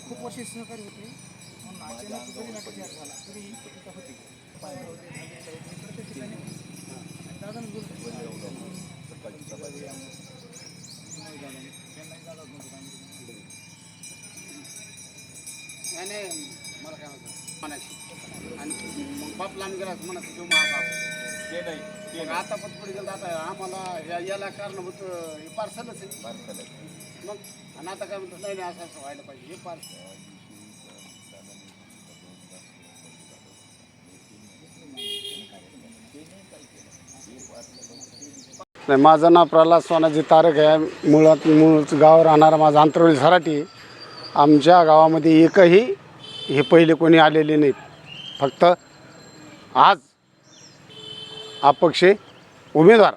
खूप वर्षे सहकारी होते म्हणून अचानक जरी नाटक झाला तरी ही होती दादा होते, नाही. मला काय म्हणतात म्हणायची. आणि मग गेला म्हणायचं जो महाबाप ते नाही ते आता गेलं आता आम्हाला या- याला कारणभूत हे पार्सलच आहे. मग आणि आता काय म्हणतात नाही नाही असं असं व्हायला पाहिजे हे पार्सल. नाही माझं नाव प्रल्हाद सोनाजी तारक आहे. मुळात मूळ गाव राहणारा माझा अंतरवली सराटी आमच्या गावामध्ये एकही हे पहिले कोणी आलेले नाहीत. फक्त आज अपक्षे उमेदवार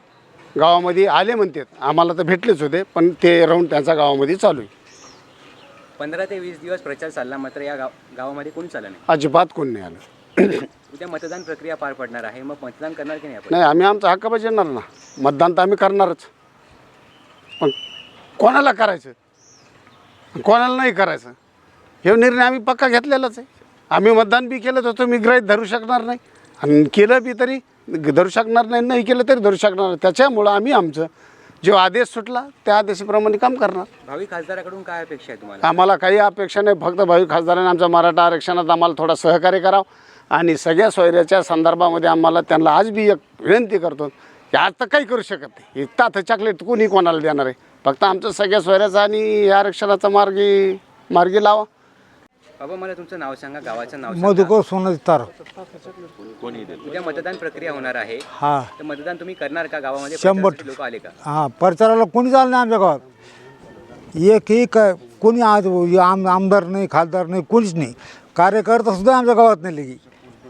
गावामध्ये आले म्हणतात. आम्हाला तर भेटलेच होते पण ते राऊंड त्यांच्या गावामध्ये चालू आहे. पंधरा ते वीस दिवस प्रचार चालला मात्र या गाव गावामध्ये कोणी चाललं नाही. अजिबात कोणी नाही आलं. उद्या मतदान प्रक्रिया पार पडणार आहे. मग मतदान करणार की नाही आपण? नाही आम्ही आमचा हक्क बजावणार ना. मतदान तर आम्ही करणारच. पण कोणाला करायचं? कोणाला नाही करायचं? हे निर्णय आम्ही पक्का घेतलेलाच आहे. आम्ही मतदान बी केलं तर तुम्ही ग्रहित धरू शकणार नाही. आणि केलं बी तरी धरू शकणार नाही नाही केलं तरी धरू शकणार नाही. त्याच्यामुळं आम्ही आमचं जो आदेश सुटला त्या आदेशाप्रमाणे काम करणार. भावी खासदाराकडून काय अपेक्षा आहे तुम्हाला? आम्हाला काही अपेक्षा नाही. फक्त भावी खासदारांनी आमच्या मराठा आरक्षणात आम्हाला थोडा सहकार्य करावं. आणि सगळ्या सोयऱ्याच्या संदर्भामध्ये आम्हाला त्यांना आज बी एक विनंती करतो. की आज तर काही करू शकत नाही. ताथ चॉकलेट कोणी कोणाला देणार आहे? फक्त आमचं सगळ्या सोयऱ्याचा आणि या आरक्षणाचा मार्गी मार्गी लावा. बाबा मला तुमचं नाव सांगा गावाचं नाव सांगा. मधुकर सोनाजी तार. कोणी देत? उद्या मतदान प्रक्रिया होणार आहे. हा. तर मतदान तुम्ही करणार का? गावामध्ये शंभर. लोक आले का? हा प्रचाराला कोणी झालं नाही आमच्या गावात. एकही काय कोणी आज आम आमदार नाही खासदार नाही कोणीच नाही. कार्यकर्ता सुद्धा आमच्या गावात नाही लगी.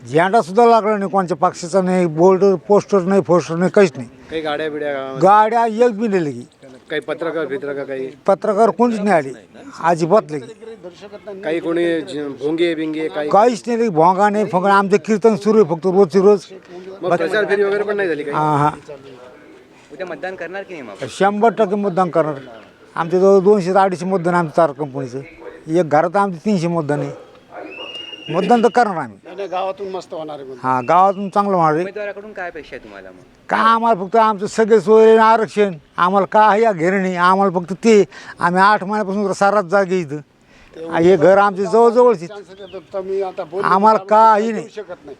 झेंडा सुद्धा लागला नाही कोणत्या पक्षाचा नाही बोर्ड पोस्टर नाही पोस्टर नाही काहीच नाही. काही गाड्या बिड्या गाड्या एक बी नाही लगी. काही पत्रकार भित्रकार काही? पत्रकार कोणीच नाही आले. अजिबात लगी काही कोणी भोंगे बिंगे काही? काहीच नाही भोंगा नाही फंगा आमचं कीर्तन सुरू आहे फक्त रोजची रोज. मग प्रचार फेरी वगैरे पण नाही झाली काही? हा हा. उद्या मतदान करणार की नाही मग? शंभर टक्के मतदान करणार. आमच्या जवळ दोनशे ते अडीचशे मतदान आहे आमच्या तार कंपनीचं. एक घरात आमचे तीनशे मतदान आहे. मतदान तर करणार आम्ही. नाही, नाही, गावातून मस्त होणार आहे हां गावातून चांगलं होणार आहे. उमेदवाराकडून काय अपेक्षा आहे तुम्हाला मग? का आम्हाला फक्त आमचं सगळे सोय आरक्षण. आम्हाला काही या नाही. आम्हाला फक्त ते. आम्ही आठ महिन्यापासून सारात जागे इथं. हे घर आमचे जवळजवळचे तुम्ही आता बोलू आम्हाला काही नाही. शकत नाही.